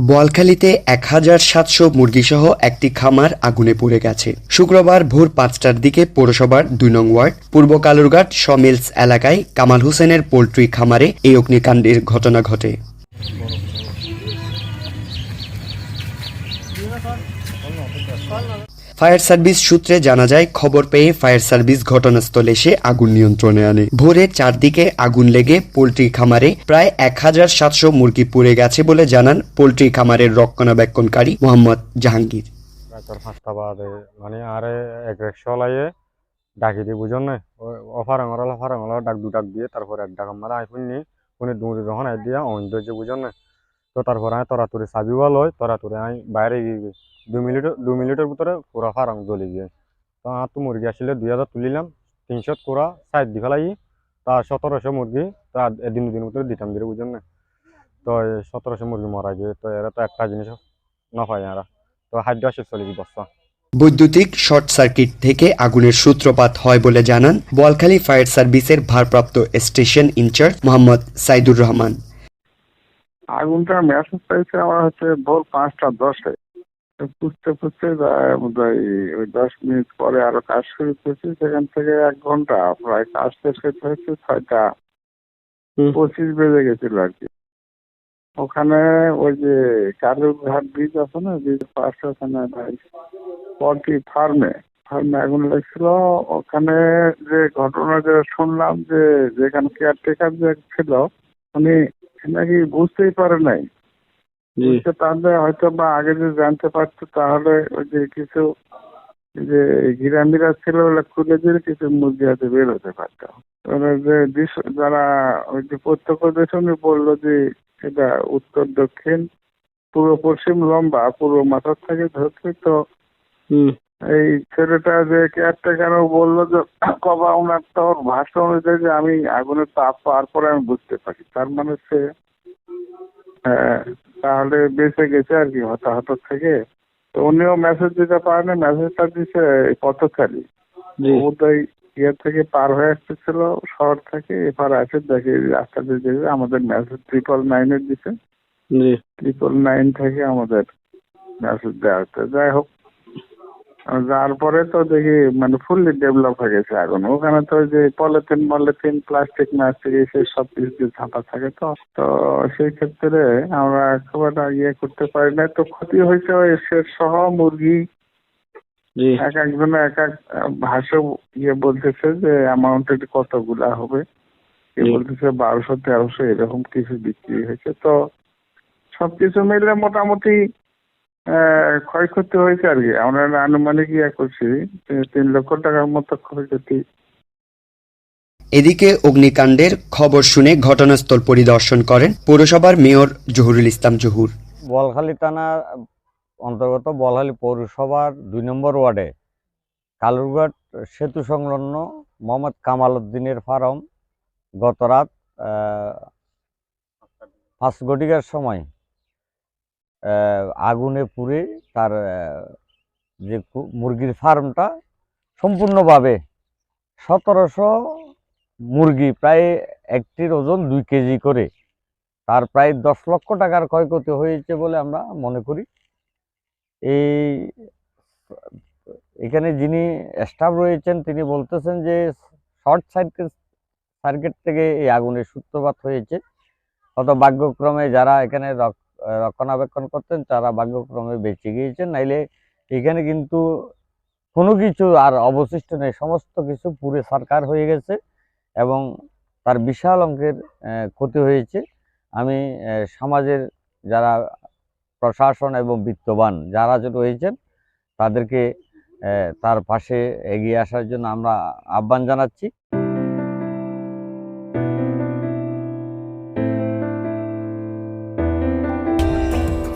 বোয়ালখালীতে এক হাজার সাতশো মুরগিসহ একটি খামার আগুনে পড়ে গেছে। শুক্রবার ভোর পাঁচটার দিকে পৌরসভার দুই নং ওয়ার্ড, পূর্ব কালুরঘাট সমিলস এলাকায় কামাল হোসেনের পোল্ট্রি খামারে এই অগ্নিকাণ্ডের ঘটনা ঘটে। ফায়ার সার্ভিস সূত্রে জানা যায়, খবর পেয়ে ফায়ার সার্ভিস ঘটনাস্থলে এসে আগুন নিয়ন্ত্রণে আনে। ভোরে চারদিকে আগুন লেগে পোল্ট্রি খামারে প্রায় এক হাজার সাতশো মুরগি পুড়ে গেছে বলে জানান পোল্ট্রি খামারের রক্ষণাবেক্ষণকারী মোহাম্মদ জাহাঙ্গীর। মানে ডাকি না অফার আঙরা অফার ডাক দু ডাক দিয়ে তারপর এক ডাক মারা আই শুনি শুনি দৌড়ি যখন আই দিয়া অন্য যে না তো তারপর আমি তরাতুরি চাবিও লই তরাতুরি আমি বাইরে গিয়ে গিয়ে দু মিনিট দু মিনিটের ভিতরে পুরা ফারাং জ্বলে গিয়ে। তো আমার তো মুরগি আসলে দুই হাজার তুলিলাম তিনশো কুড়া সাইড দি ফেলাই, তা সতেরোশো মুরগি, তা এদিন দুদিন ভিতরে দিতাম দিয়ে বুঝুন না। তো সতেরোশো মুরগি মারা গিয়ে, তো এরা তো একটা জিনিস না পাই এরা। তো হাইড আসে চলে গিয়ে বস্তা বৈদ্যুতিক শর্ট সার্কিট থেকে আগুনের সূত্রপাত হয় বলে জানান, বোয়ালখালী ফায়ার সার্ভিসের ভারপ্রাপ্ত station in charge Mohammad Saidur Rahman. আগুনটা মেসেজ পাইছে আমার হচ্ছে ভোর পাঁচটা দশে খুঁজতে খুঁজতে ওই দশ মিনিট পরে আরও কাজ শুরু করছি সেখান থেকে এক ঘণ্টা প্রায় কাজ শেষ করতে হচ্ছে ছয়টা। পঁচিশ বেজে গেছিল আর কি। ওখানে ওই যে কালুরঘাট ব্রিজ আছে না ব্রিজ পাশে ওখানে পোল্ট্রি ফার্মে ফার্মে আগুন লেগেছিল। ওখানে যে ঘটনা যে শুনলাম যে যেখানে কেয়ারটেকার যে ছিল উনি নাকি বুঝতেই পারে নাই। বুঝতে পারলে হয়তো বা আগে যদি জানতে পারতো তাহলে ওই যে কিছু যে ঘিরামিরা ছিল ওগুলো খুলে দিয়ে কিছু মুরগি হাতে বের হতে পারতো। ওরা যে যারা ওই যে প্রত্যক্ষদর্শী উনি বলল যে এটা উত্তর দক্ষিণ পূর্ব পশ্চিম লম্বা পূর্ব মাথার থেকে ধরছে তো এই ছেলেটা যে কেয়ারটেকার বলল যে কবা ওনার তো ওর ভাষা অনুযায়ী যে আমি আগুনের তাপ পাওয়ার পরে আমি বুঝতে পারি। তার মানে সে তাহলে বেঁচে গেছে আর কি হতাহত থেকে। তো উনিও মেসেজ দিতে পারেনি মেসেজটা দিছে পথচারী। বোধহয় ইয়ে থেকে পার হয়ে আসতেছিল শহর থেকে এবার আসে দেখে রাস্তা দিয়ে দেখে আমাদের মেসেজ ট্রিপল নাইনের দিছে। ট্রিপল নাইন থেকে আমাদের মেসেজ দেওয়া হচ্ছে। যাই হোক যার পরে তো দেখি মানে ফুললি ডেভেলপ হয়ে গেছে আগুন ওখানে তো ওই যে পলিথিন মলিথিন প্লাস্টিক ম্যাস্টিক এসে সব কিছু দিয়ে ঝাঁপা থাকে তো। তো সেই ক্ষেত্রে আমরা খুব একটা ইয়ে করতে পারি না। তো ক্ষতি হয়েছে ওই সহ মুরগি। এক একজন এক এক ভাষা ইয়ে বলতেছে যে অ্যামাউন্ট কতগুলা হবে। কে বলতেছে বারোশো তেরোশো এরকম কিছু বিক্রি হয়েছে। তো সবকিছু মিলে মোটামুটি ক্ষয়ক্ষতি হয়েছে আর কি। আমরা আনুমানিক ইয়ে করছি তিন লক্ষ টাকার মতো ক্ষয়ক্ষতি। এদিকে অগ্নিকাণ্ডের খবর শুনে ঘটনাস্থল পরিদর্শন করেন পৌরসভার মেয়র জহুরুল ইসলাম জহুর। বলখালি থানার অন্তর্গত বলখালী পৌরসভার দুই নম্বর ওয়ার্ডে কালুরঘাট সেতু সংলগ্ন মোহাম্মদ কামাল উদ্দিনের ফার্ম গত রাত আহ, পাঁচ ঘটিকার সময় আগুনে পুড়ে তার যে মুরগির ফার্মটা সম্পূর্ণভাবে সতেরোশো মুরগি, প্রায় একটির ওজন দুই কেজি করে। তার প্রায় দশ লক্ষ টাকার ক্ষয়ক্ষতি হয়েছে বলে আমরা মনে করি। এই এখানে যিনি স্টাফ রয়েছেন, তিনি বলতেছেন যে শর্ট সার্কিট সার্কিট থেকে এই আগুনের সূত্রপাত হয়েছে। হয়তো ভাগ্যক্রমে যারা এখানে রক- রক্ষণাবেক্ষণ করতেন, তারা ভাগ্যক্রমে বেঁচে গিয়েছেন। নাইলে এখানে কিন্তু কোনো কিছু আর অবশিষ্ট নেই, সমস্ত কিছু পুরে সরকার হয়ে গেছে এবং তার বিশাল অঙ্কের ক্ষতি হয়েছে। আমি সমাজের যারা প্রশাসন এবং বিত্তবান যারা রয়েছেন, তাদেরকে তার পাশে এগিয়ে আসার জন্য আমরা আহ্বান জানাচ্ছি।